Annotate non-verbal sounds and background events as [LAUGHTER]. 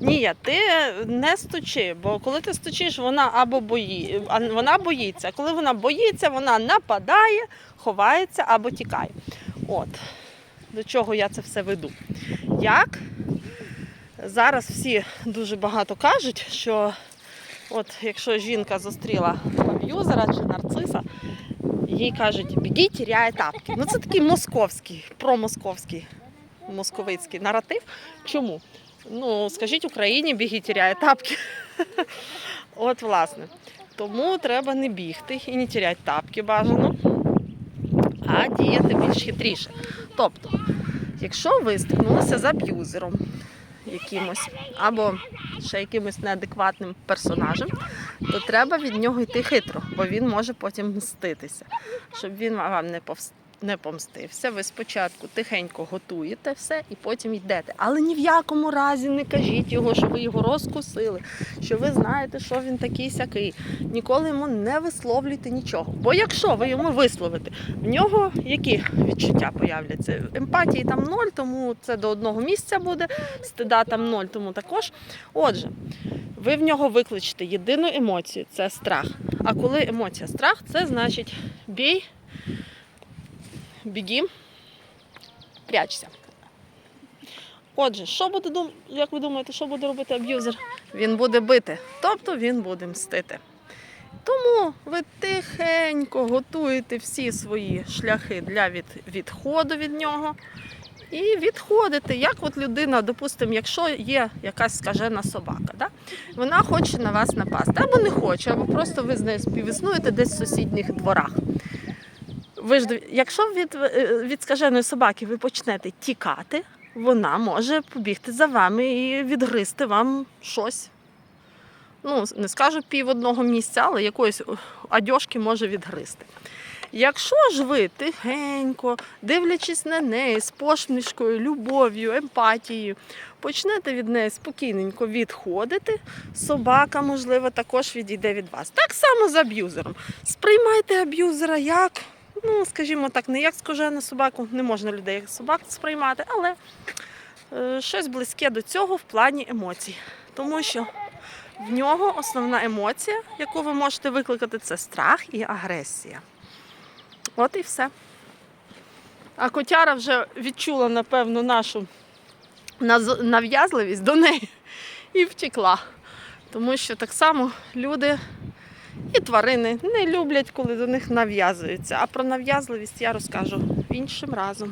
Ні, ти не стучи, бо коли ти стучиш, вона або бої... вона боїться. Коли вона боїться, вона нападає, ховається або тікає. От до чого я це все веду. Як зараз всі дуже багато кажуть, що от якщо жінка зустріла аб'юзера чи нарциса, їй кажуть, біги, тіряє тапки. Ну це такий московський, промосковський московицький наратив. Чому? Ну, скажіть Україні, біги, тіряє тапки. [LAUGHS] От, власне. Тому треба не бігти і не тіряти тапки бажано, а діяти більш хитріше. Тобто, якщо ви стикнулися з аб'юзером якимось або ще якимось неадекватним персонажем, то треба від нього йти хитро, бо він може потім мститися. Щоб він вам не повс- не помстився. Ви спочатку тихенько готуєте все і потім йдете. Але ні в якому разі не кажіть його, що ви його розкусили, що ви знаєте, що він такий сякий. Ніколи йому не висловлюйте нічого. Бо якщо ви йому висловите, в нього які відчуття появляться? Емпатії там ноль, тому це до одного місця буде, стида там ноль, тому також. Отже, ви в нього викличете єдину емоцію це страх. А коли емоція страх, це значить бій, біги, прячься. Отже, що буде дум... як ви думаєте, що буде робити аб'юзер? Він буде бити, тобто він буде мстити. Тому ви тихенько готуєте всі свої шляхи для від... відходу від нього. І відходите, як от людина, допустимо, якщо є якась скажена собака, да? вона хоче на вас напасти, або не хоче, або просто ви з нею співіснуєте десь в сусідніх дворах. Ви ж, якщо від, е, від скаженої собаки ви почнете тікати, вона може побігти за вами і відгризти вам щось. Ну, не скажу пів одного місця, але якоїсь одежки може відгризти. Якщо ж ви тихенько, дивлячись на неї з посмішкою, любов'ю, емпатією, почнете від неї спокійненько відходити, собака, можливо, також відійде від вас. Так само з аб'юзером. Сприймайте аб'юзера як, ну, скажімо так, не як скажену собаку, не можна людей як собак сприймати, але е, щось близьке до цього в плані емоцій. Тому що в нього основна емоція, яку ви можете викликати, це страх і агресія. От і все. А котяра вже відчула, напевно, нашу нав'язливість до неї і втекла. Тому що так само люди і тварини не люблять, коли до них нав'язуються. А про нав'язливість я розкажу іншим разом.